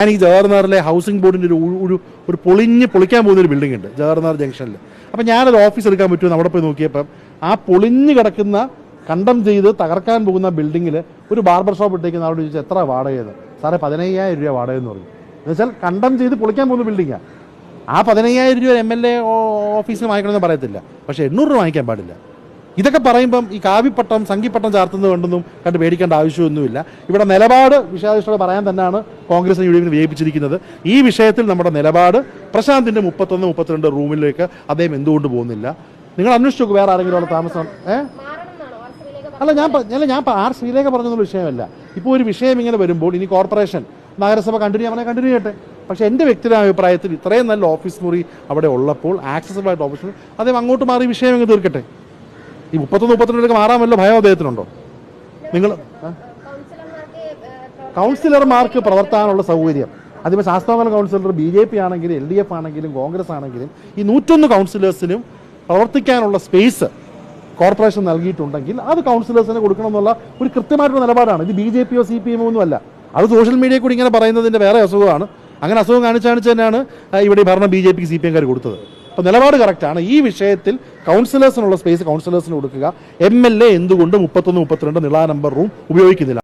ഞാൻ ഈ ജവഹർനാറിലെ ഹൗസിംഗ് ബോർഡിന്റെ ഒരു ഒരു ഒരു പൊളിഞ്ഞ് പൊളിക്കാൻ പോകുന്ന ഒരു ബിൽഡിംഗ് ഉണ്ട് ജവഹർലാൽ ജംഗ്ഷനിൽ അപ്പം ഞാനൊരു ഓഫീസ് എടുക്കാൻ പറ്റുമെന്ന് അവിടെ പോയി നോക്കിയപ്പം ആ പൊളിഞ്ഞ് കിടക്കുന്ന കണ്ടം ചെയ്ത് തകർക്കാൻ പോകുന്ന ബിൽഡിങ്ങിൽ ഒരു ബാർബർ ഷോപ്പ് ഇട്ടേക്കുന്ന അവിടെ ചോദിച്ചാൽ എത്ര വാടകയെന്ന് സാറേ പതിനയ്യായിരം രൂപ വാടക എന്ന് പറഞ്ഞു എന്നുവെച്ചാൽ കണ്ടം ചെയ്ത് പൊളിക്കാൻ പോകുന്ന ബിൽഡിങ്ങാണ് ആ പതിനയ്യായിരം രൂപ എം എൽ എ ഓഫീസിൽ വാങ്ങിക്കണമെന്ന് പറയത്തില്ല. പക്ഷേ എണ്ണൂറ് രൂപ വാങ്ങിക്കാൻ പാടില്ല. ഇതൊക്കെ പറയുമ്പം ഈ കാവിപ്പട്ടം സംഘിപ്പട്ടം ചാർത്തുന്നത് കൊണ്ടൊന്നും കണ്ട് പേടിക്കേണ്ട ആവശ്യമൊന്നുമില്ല. ഇവിടെ നിലപാട് വിശാദിഷ്ടോടെ പറയാൻ തന്നെയാണ് കോൺഗ്രസ് യു ഡി എഫിന് ഈ വിഷയത്തിൽ നമ്മുടെ നിലപാട് പ്രശാന്തിന്റെ മുപ്പത്തൊന്ന് മുപ്പത്തിരണ്ട് റൂമിലേക്ക് അദ്ദേഹം എന്തുകൊണ്ട് പോകുന്നില്ല? നിങ്ങൾ അന്വേഷിച്ചു നോക്കും വേറെ ആരെങ്കിലും അവിടെ താമസം ശ്രീലേഖ അല്ല ഞാൻ അല്ല ഞാൻ ആർ ശ്രീലേഖ പറഞ്ഞൊന്നും വിഷയമല്ല. ഇപ്പോൾ ഒരു വിഷയം ഇങ്ങനെ വരുമ്പോൾ ഇനി കോർപ്പറേഷൻ നഗരസഭ കണ്ടിന്യൂ അവനെ കണ്ടിന്യൂ ചെയ്യട്ടെ. പക്ഷേ എന്റെ വ്യക്തിയുടെ അഭിപ്രായത്തിൽ ഇത്രയും നല്ല ഓഫീസ് മുറി അവിടെ ഉള്ളപ്പോൾ ആക്സസബിൾ ആയിട്ട് ഓഫീസ് അദ്ദേഹം അങ്ങോട്ട് മാറി വിഷയം അങ്ങ് തീർക്കട്ടെ? ഈ മുപ്പത്തൊന്ന് മുപ്പത്തിരണ്ടിലേക്ക് മാറാൻ വല്ല ഭയം അദ്ദേഹത്തിനുണ്ടോ? നിങ്ങൾ കൗൺസിലർമാർക്ക് പ്രവർത്തനമുള്ള സൗകര്യം. അതിപ്പോൾ ശാസ്ത്രമല കൗൺസിലർ ബി ജെ പി ആണെങ്കിലും എൽ ഡി എഫ് ആണെങ്കിലും കോൺഗ്രസ് ആണെങ്കിലും ഈ നൂറ്റൊന്ന് കൗൺസിലേഴ്സിനും പ്രവർത്തിക്കാനുള്ള സ്പേസ് കോർപ്പറേഷൻ നൽകിയിട്ടുണ്ടെങ്കിൽ അത് കൗൺസിലേഴ്സിന് കൊടുക്കണം എന്നുള്ള ഒരു കൃത്യമായിട്ടുള്ള നിലപാടാണ്. ഇത് ബി ജെ പിയോ സി പി എമ്മോ ഒന്നും അല്ല. അത് സോഷ്യൽ മീഡിയയിൽ കൂടി ഇങ്ങനെ പറയുന്നതിന്റെ വേറെ അസുഖമാണ്. അങ്ങനെ അസുഖം കാണിച്ച് കാണിച്ച് തന്നെയാണ് ഇവിടെ ഈ ഭരണം ബി ജെ പിക്ക് സി പി എംകാർ കൊടുത്തത്. അപ്പോൾ നിലപാട് കറക്റ്റാണ് ഈ വിഷയത്തിൽ കൗൺസിലേഴ്സിനുള്ള സ്പേസ് കൗൺസിലേഴ്സിന് കൊടുക്കുക. എം എൽ എ എന്തുകൊണ്ട് മുപ്പത്തൊന്ന് മുപ്പത്തിരണ്ട് നിള നമ്പർ റൂം ഉപയോഗിക്കുന്നില്ല?